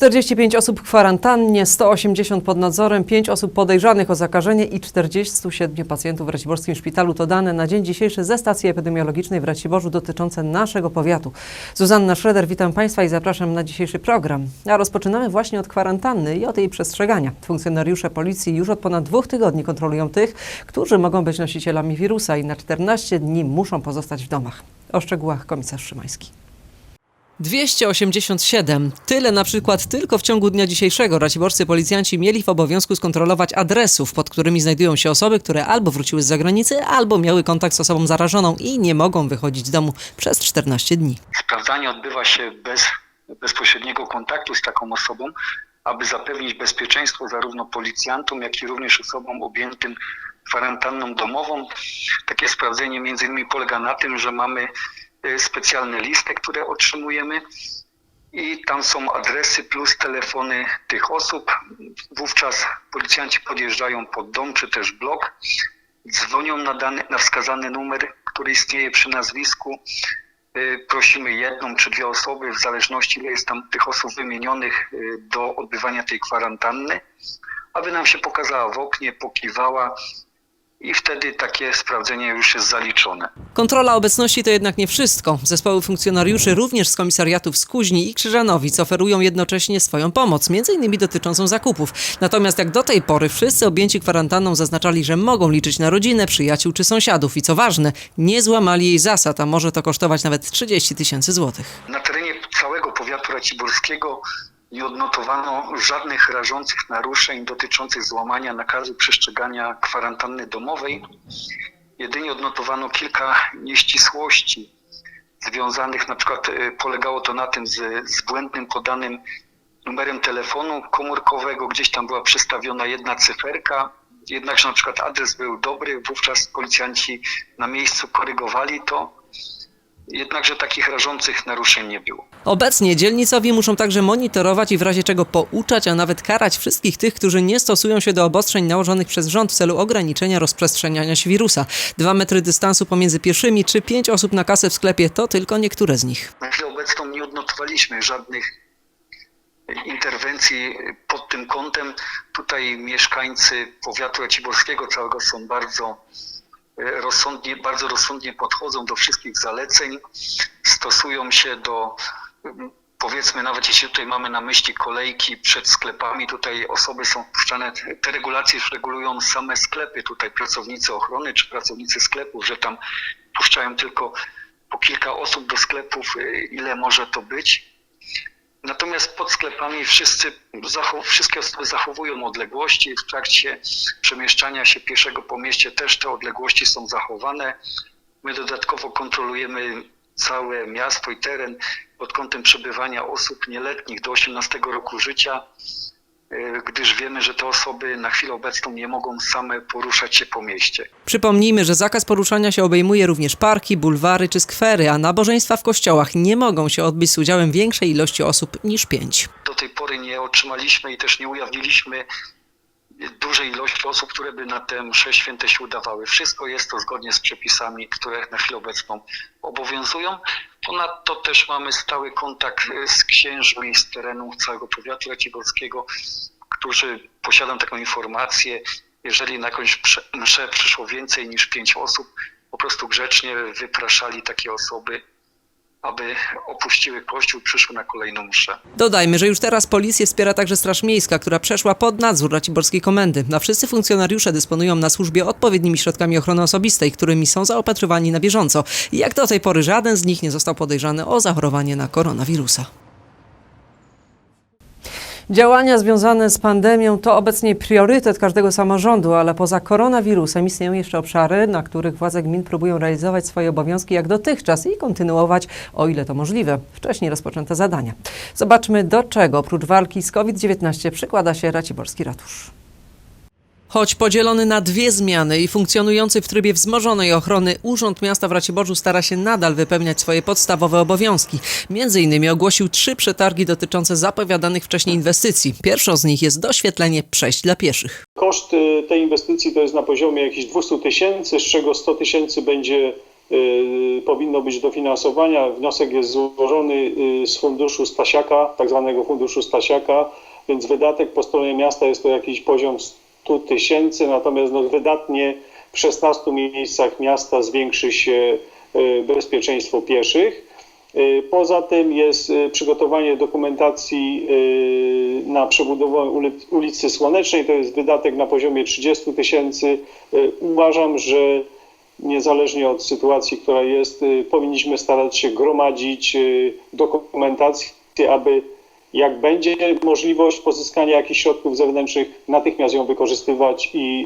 45 osób w kwarantannie, 180 pod nadzorem, 5 osób podejrzanych o zakażenie i 47 pacjentów w Raciborskim Szpitalu. To dane na dzień dzisiejszy ze stacji epidemiologicznej w Raciborzu dotyczące naszego powiatu. Zuzanna Szreder, witam Państwa i zapraszam na dzisiejszy program. A rozpoczynamy właśnie od kwarantanny i od jej przestrzegania. Funkcjonariusze policji już od ponad dwóch tygodni kontrolują tych, którzy mogą być nosicielami wirusa i na 14 dni muszą pozostać w domach. O szczegółach komisarz Szymański. 287. Tyle na przykład tylko w ciągu dnia dzisiejszego raciborscy policjanci mieli w obowiązku skontrolować adresów, pod którymi znajdują się osoby, które albo wróciły z zagranicy, albo miały kontakt z osobą zarażoną i nie mogą wychodzić z domu przez 14 dni. Sprawdzanie odbywa się bez bezpośredniego kontaktu z taką osobą, aby zapewnić bezpieczeństwo zarówno policjantom, jak i również osobom objętym kwarantanną domową. Takie sprawdzenie między innymi polega na tym, że mamy specjalne listy, które otrzymujemy i tam są adresy plus telefony tych osób. Wówczas policjanci podjeżdżają pod dom czy też blok, dzwonią na, dany, na wskazany numer, który istnieje przy nazwisku. Y, Prosimy jedną czy dwie osoby, w zależności ile jest tam tych osób wymienionych y, do odbywania tej kwarantanny, aby nam się pokazała w oknie, pokiwała i wtedy takie sprawdzenie już jest zaliczone. Kontrola obecności to jednak nie wszystko. Zespoły funkcjonariuszy również z komisariatów z Kuźni i Krzyżanowic oferują jednocześnie swoją pomoc, między innymi dotyczącą zakupów. Natomiast jak do tej pory wszyscy objęci kwarantanną zaznaczali, że mogą liczyć na rodzinę, przyjaciół czy sąsiadów i co ważne, nie złamali jej zasad, a może to kosztować nawet 30 tysięcy złotych. Na terenie całego powiatu raciborskiego nie odnotowano żadnych rażących naruszeń dotyczących złamania nakazu przestrzegania kwarantanny domowej. Jedynie odnotowano kilka nieścisłości związanych, na przykład y, polegało to na tym z, z błędnym podanym numerem telefonu komórkowego, gdzieś tam była przestawiona jedna cyferka, jednakże na przykład adres był dobry, wówczas policjanci na miejscu korygowali to, jednakże takich rażących naruszeń nie było. Obecnie dzielnicowi muszą także monitorować i w razie czego pouczać, a nawet karać wszystkich tych, którzy nie stosują się do obostrzeń nałożonych przez rząd w celu ograniczenia rozprzestrzeniania się wirusa. Dwa metry dystansu pomiędzy pieszymi czy pięć osób na kasę w sklepie to tylko niektóre z nich. Na chwilę obecną nie odnotowaliśmy żadnych interwencji pod tym kątem. Tutaj mieszkańcy powiatu raciborskiego całego są bardzo rozsądnie, bardzo rozsądnie podchodzą do wszystkich zaleceń, stosują się do powiedzmy nawet jeśli tutaj mamy na myśli kolejki przed sklepami, tutaj osoby są wpuszczane, te regulacje już regulują same sklepy, tutaj pracownicy ochrony czy pracownicy sklepów, że tam puszczają tylko po kilka osób do sklepów, y, ile może to być. Natomiast pod sklepami wszyscy, wszystkie osoby zachowują odległości. W trakcie przemieszczania się pieszego po mieście też te odległości są zachowane. My dodatkowo kontrolujemy całe miasto i teren pod kątem przebywania osób nieletnich do 18 roku życia, gdyż wiemy, że te osoby na chwilę obecną nie mogą same poruszać się po mieście. Przypomnijmy, że zakaz poruszania się obejmuje również parki, bulwary czy skwery, a nabożeństwa w kościołach nie mogą się odbyć z udziałem większej ilości osób niż pięć. do tej pory nie otrzymaliśmy i też nie ujawniliśmy dużej ilości osób, które by na te msze święte się udawały. Wszystko jest to zgodnie z przepisami, które na chwilę obecną obowiązują. Ponadto też mamy stały kontakt e, z księżmi z terenu całego powiatu raciborskiego, którzy posiadają taką informację, jeżeli na jakąś mszę przyszło więcej niż pięć osób, po prostu grzecznie wypraszali takie osoby, aby opuściły kościół, przyszły na kolejną mszę. Dodajmy, że już teraz policję wspiera także Straż Miejska, która przeszła pod nadzór Raciborskiej Komendy. A wszyscy funkcjonariusze dysponują na służbie odpowiednimi środkami ochrony osobistej, którymi są zaopatrywani na bieżąco. Jak do tej pory żaden z nich nie został podejrzany o zachorowanie na koronawirusa. Działania związane z pandemią to obecnie priorytet każdego samorządu, ale poza koronawirusem istnieją jeszcze obszary, na których władze gmin próbują realizować swoje obowiązki jak dotychczas i kontynuować, o ile to możliwe, wcześniej rozpoczęte zadania. Zobaczmy, do czego oprócz walki z COVID-19 przykłada się Raciborski Ratusz. Choć podzielony na dwie zmiany i funkcjonujący w trybie wzmożonej ochrony, Urząd Miasta w Raciborzu stara się nadal wypełniać swoje podstawowe obowiązki. Między innymi ogłosił trzy przetargi dotyczące zapowiadanych wcześniej inwestycji. Pierwszą z nich jest doświetlenie przejść dla pieszych. Koszt tej inwestycji to jest na poziomie jakichś 200 tysięcy, z czego 100 tysięcy będzie y, powinno być dofinansowania. Wniosek jest złożony y, z funduszu Stasiaka, tak zwanego funduszu Stasiaka, więc wydatek po stronie miasta jest to jakiś poziom 100 tysięcy, natomiast no, wydatnie w 16 miejscach miasta zwiększy się y, bezpieczeństwo pieszych. Y, Poza tym jest y, przygotowanie dokumentacji na przebudowę uli- ulicy Słonecznej. To jest wydatek na poziomie 30 tysięcy. Uważam, że niezależnie od sytuacji, która jest, powinniśmy starać się gromadzić dokumentację, aby jak będzie możliwość pozyskania jakichś środków zewnętrznych, natychmiast ją wykorzystywać i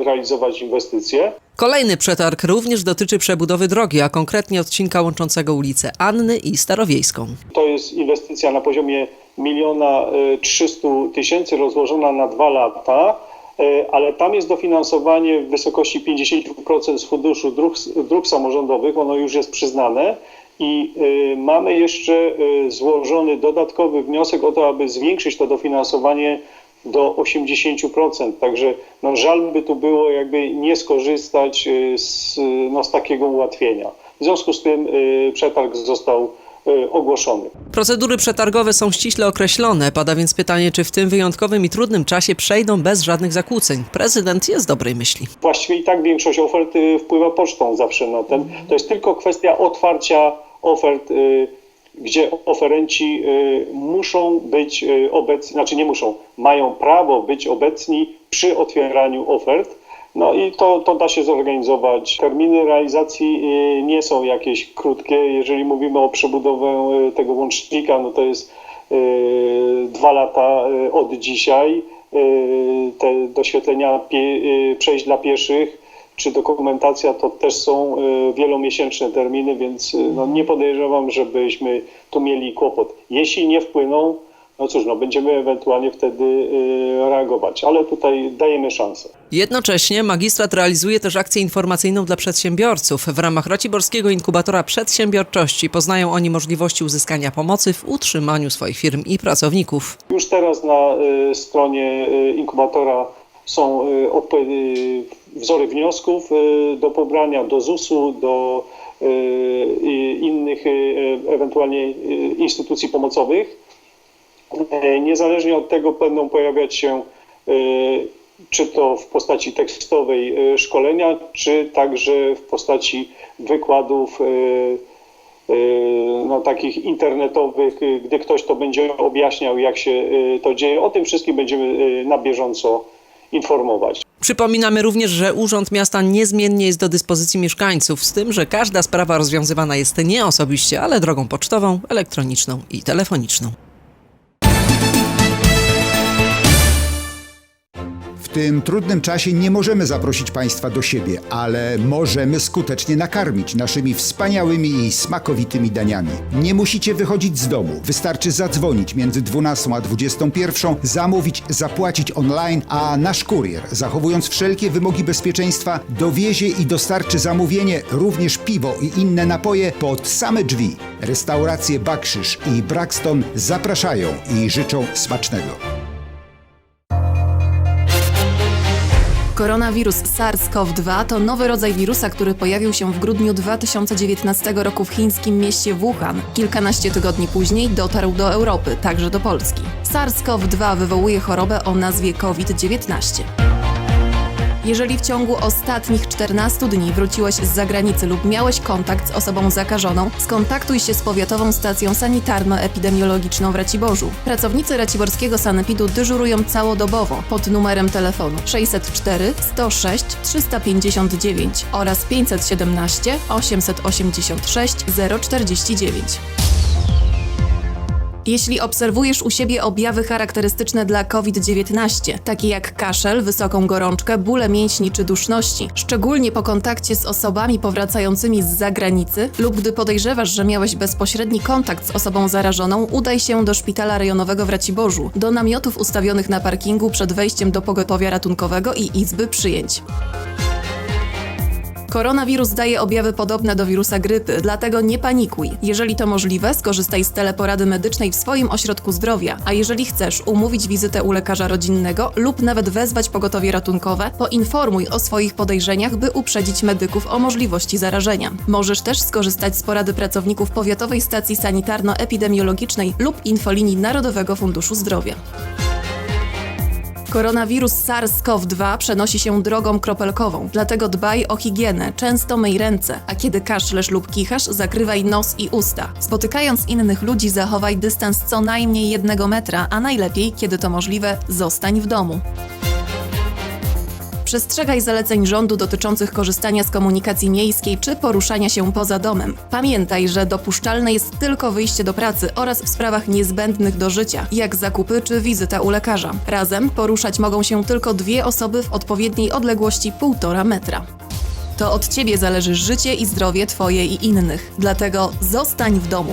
y, realizować inwestycje. Kolejny przetarg również dotyczy przebudowy drogi, a konkretnie odcinka łączącego ulicę Anny i Starowiejską. To jest inwestycja na poziomie miliona y, 300 tysięcy rozłożona na dwa lata, y, ale tam jest dofinansowanie w wysokości 50% z funduszu dróg, dróg samorządowych, ono już jest przyznane i y, mamy jeszcze y, złożony dodatkowy wniosek o to, aby zwiększyć to dofinansowanie do 80%. Także no, żal by tu było jakby nie skorzystać y, z, no, z takiego ułatwienia. W związku z tym przetarg został ogłoszony. Procedury przetargowe są ściśle określone, pada więc pytanie, czy w tym wyjątkowym i trudnym czasie przejdą bez żadnych zakłóceń. Prezydent jest dobrej myśli. Właściwie i tak większość ofert wpływa pocztą zawsze. No, ten, to jest tylko kwestia otwarcia ofert, y, gdzie oferenci y, muszą być y, obecni, znaczy nie muszą, mają prawo być obecni przy otwieraniu ofert. No i to, to da się zorganizować. Terminy realizacji nie są jakieś krótkie. Jeżeli mówimy o przebudowę tego łącznika, no to jest dwa lata od dzisiaj. Te doświetlenia przejść dla pieszych czy dokumentacja to też są y, wielomiesięczne terminy, więc y, no, nie podejrzewam, żebyśmy tu mieli kłopot. Jeśli nie wpłyną, no cóż, no, będziemy ewentualnie wtedy y, reagować, ale tutaj dajemy szansę. Jednocześnie magistrat realizuje też akcję informacyjną dla przedsiębiorców. W ramach Raciborskiego Inkubatora Przedsiębiorczości poznają oni możliwości uzyskania pomocy w utrzymaniu swoich firm i pracowników. Już teraz na stronie inkubatora są odpo- y, wzory wniosków y, do pobrania do ZUS-u, do i innych y, ewentualnie instytucji pomocowych. E, Niezależnie od tego będą pojawiać się czy to w postaci tekstowej szkolenia, czy także w postaci wykładów no, takich internetowych, gdy ktoś to będzie objaśniał, jak się to dzieje. O tym wszystkim będziemy na bieżąco informować. Przypominamy również, że Urząd Miasta niezmiennie jest do dyspozycji mieszkańców, z tym, że każda sprawa rozwiązywana jest nie osobiście, ale drogą pocztową, elektroniczną i telefoniczną. Tym trudnym czasie nie możemy zaprosić Państwa do siebie, ale możemy skutecznie nakarmić naszymi wspaniałymi i smakowitymi daniami. Nie musicie wychodzić z domu, wystarczy zadzwonić między 12 a 21, zamówić, zapłacić online, a nasz kurier, zachowując wszelkie wymogi bezpieczeństwa, dowiezie i dostarczy zamówienie, również piwo i inne napoje pod same drzwi. Restauracje Bakrzyż i Braxton zapraszają i życzą smacznego. Koronawirus SARS-CoV-2 to nowy rodzaj wirusa, który pojawił się w grudniu 2019 roku w chińskim mieście Wuhan. Kilkanaście tygodni później dotarł do Europy, także do Polski. SARS-CoV-2 wywołuje chorobę o nazwie COVID-19. Jeżeli w ciągu ostatnich 14 dni wróciłeś z zagranicy lub miałeś kontakt z osobą zakażoną, skontaktuj się z powiatową stacją sanitarno-epidemiologiczną w Raciborzu. Pracownicy Raciborskiego Sanepidu dyżurują całodobowo pod numerem telefonu 604 106 359 oraz 517 886 049. Jeśli obserwujesz u siebie objawy charakterystyczne dla COVID-19, takie jak kaszel, wysoką gorączkę, bóle mięśni czy duszności, szczególnie po kontakcie z osobami powracającymi z zagranicy lub gdy podejrzewasz, że miałeś bezpośredni kontakt z osobą zarażoną, udaj się do szpitala rejonowego w Raciborzu, do namiotów ustawionych na parkingu przed wejściem do pogotowia ratunkowego i izby przyjęć. Koronawirus daje objawy podobne do wirusa grypy, dlatego nie panikuj. Jeżeli to możliwe, skorzystaj z teleporady medycznej w swoim ośrodku zdrowia, a jeżeli chcesz umówić wizytę u lekarza rodzinnego lub nawet wezwać pogotowie ratunkowe, poinformuj o swoich podejrzeniach, by uprzedzić medyków o możliwości zarażenia. Możesz też skorzystać z porady pracowników Powiatowej Stacji Sanitarno-Epidemiologicznej lub infolinii Narodowego Funduszu Zdrowia. Koronawirus SARS-CoV-2 przenosi się drogą kropelkową, dlatego dbaj o higienę, często myj ręce, a kiedy kaszlesz lub kichasz, zakrywaj nos i usta. Spotykając innych ludzi, zachowaj dystans co najmniej jednego metra, a najlepiej, kiedy to możliwe, zostań w domu. Przestrzegaj zaleceń rządu dotyczących korzystania z komunikacji miejskiej czy poruszania się poza domem. Pamiętaj, że dopuszczalne jest tylko wyjście do pracy oraz w sprawach niezbędnych do życia, jak zakupy czy wizyta u lekarza. Razem poruszać mogą się tylko dwie osoby w odpowiedniej odległości 1,5 metra. To od ciebie zależy życie i zdrowie twoje i innych, dlatego zostań w domu.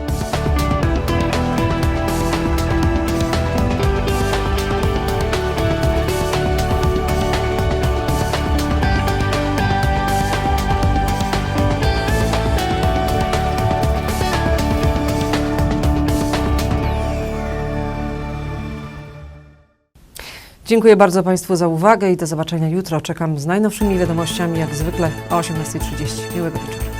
Dziękuję bardzo Państwu za uwagę i do zobaczenia jutro. Czekam z najnowszymi wiadomościami, jak zwykle o 18.30. Miłego wieczoru.